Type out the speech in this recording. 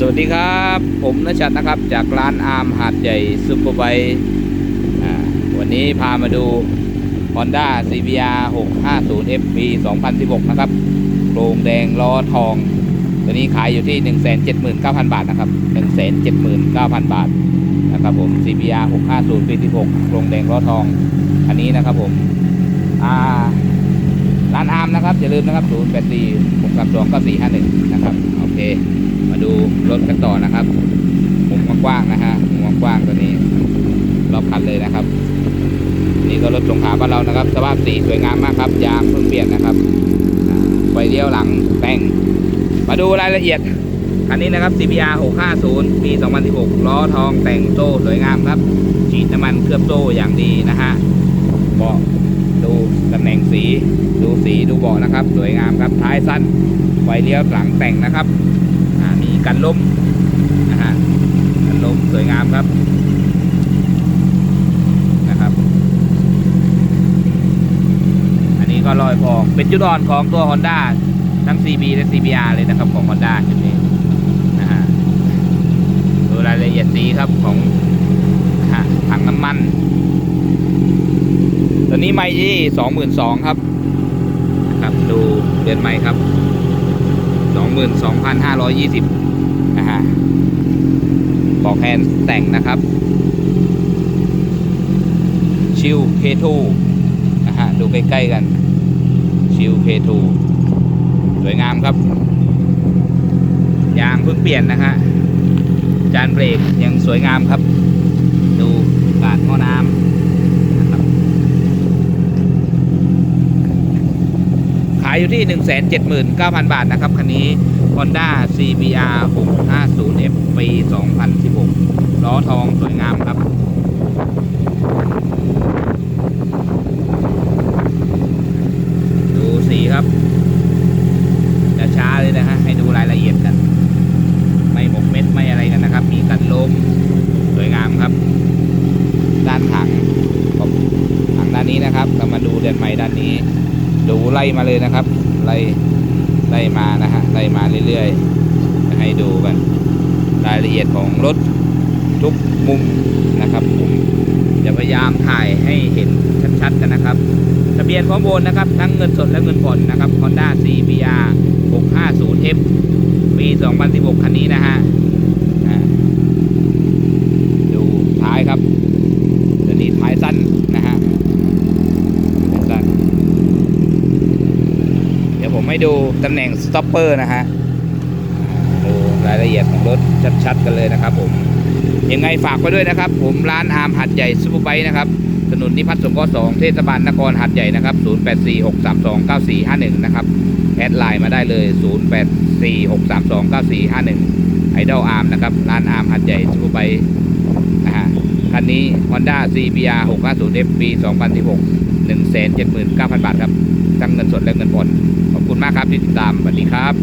สวัสดีครับ ผมนชัดนะครับ จากร้านอาร์มหาดใหญ่ซุปเปอร์ไบวันนี้พามาดู Honda CBR 650 F ปี2016 นะครับโครงแดงล้อทอง ตัวนี้ขายอยู่ที่ 179,000 บาทนะครับ 179,000 บาทนะครับผม CBR 650 ปี16โครงแดงล้อทอง อันนี้นะครับผมอ่า ร้านอาร์มนะครับ อย่าลืมนะครับ084 632 9451นะครับ โอเค มาดูรถกันต่อนะครับ มุมกว้างๆนะฮะ มุมกว้างๆตัวนี้ รอบคันเลยนะครับ นี่ก็รถสงขลาบ้านเรานะครับ สภาพสีสวยงามมากครับ ยางเพิ่งเปลี่ยนนะครับไฟเลี้ยวหลังแต่ง มาดูรายละเอียดคันนี้นะครับ CBR 650 ปี 2016 ล้อทองแต่งโซ่สวยงามครับ ฉีดน้ำมันเคลือบโซ่อย่างดีนะฮะเบาะ ดูตำแหน่งสี ดูสีดูเบาะนะครับ สวยงามครับท้ายสั้นไฟเลี้ยวหลังแต่งนะครับมีกันล้มนะฮะกันล้มสวยงามครับนะครับ อันนี้ก็ลอยพองเป็นจุดอ่อนของตัว Honda ทั้ง CB และ CBR เลยนะครับของ Honda จุดนี้นะฮะดูรายละเอียดสีครับของถังน้ำมัน ตัวนี้ไม่ที่สองหมื่นสองครับครับดูเดือนไม่ครับสองหมื่นสองพันห้าร้อยยี่สิบนะฮะบอกแฮนด์แต่งนะครับชิว K2 นะฮะดูใกล้ๆกันชิว K2 สวยงามครับ ยางเพิ่งเปลี่ยนนะฮะจานเบรกยังสวยงามครับ ดูกาดหม้อน้ำนะครับ ขายอยู่ที่ 179,000 บาทนะครับ คันนี้ Honda CBR 650F ปี 2016 ล้อทองสวยงามครับ ดูสีครับจะช้าเลยนะฮะ ให้ดูรายละเอียดกัน ไม่หมกเม็ดไม่อะไรกันนะครับ มีกันลมสวยงามครับ ด้านถังผมถังด้านนี้ ดูเรือนใหม่ด้านนี้ ดูไล่มาเลยนะครับ ไล่ไล่มานะฮะไล่มาเรื่อยๆจะให้ดูกันรายละเอียดของรถทุกมุมนะครับผมจะพยายามถ่ายให้เห็นชัดๆกันนะครับทะเบียนพร้อมโอนนะครับ ทั้งเงินสดและเงินผ่อนนะครับ Honda CBR 650F ปี 2016 คันนี้นะฮะอ่าดูท้ายครับตัวนี้ท้ายสั้นนะฮะท้ายสั้น เดี๋ยว ผมให้ดูตำแหน่งสต็อปเปอร์นะฮะดูรายละเอียดของรถชัดๆกันเลยนะครับผมยังไงฝากไว้ด้วยนะครับ ผมร้านอาร์มหัดใหญ่ซูเปอร์ไบค์นะครับถนนนิพัฒน์สงเคราะห์2เทศบาลนครหัดใหญ่นะครับ 0846329451 นะครับ แอดไลน์มาได้เลย 0846329451 ไอดอลอาร์มนะครับ ร้านอาร์มหัดใหญ่ซูเปอร์ไบค์นะฮะคันนี้ Honda CBR 650F ปี 2016 179,000 บาทครับ ทั้งเงินสดและเงินผ่อนขอบคุณมากครับที่ติดตามสวัสดีครับ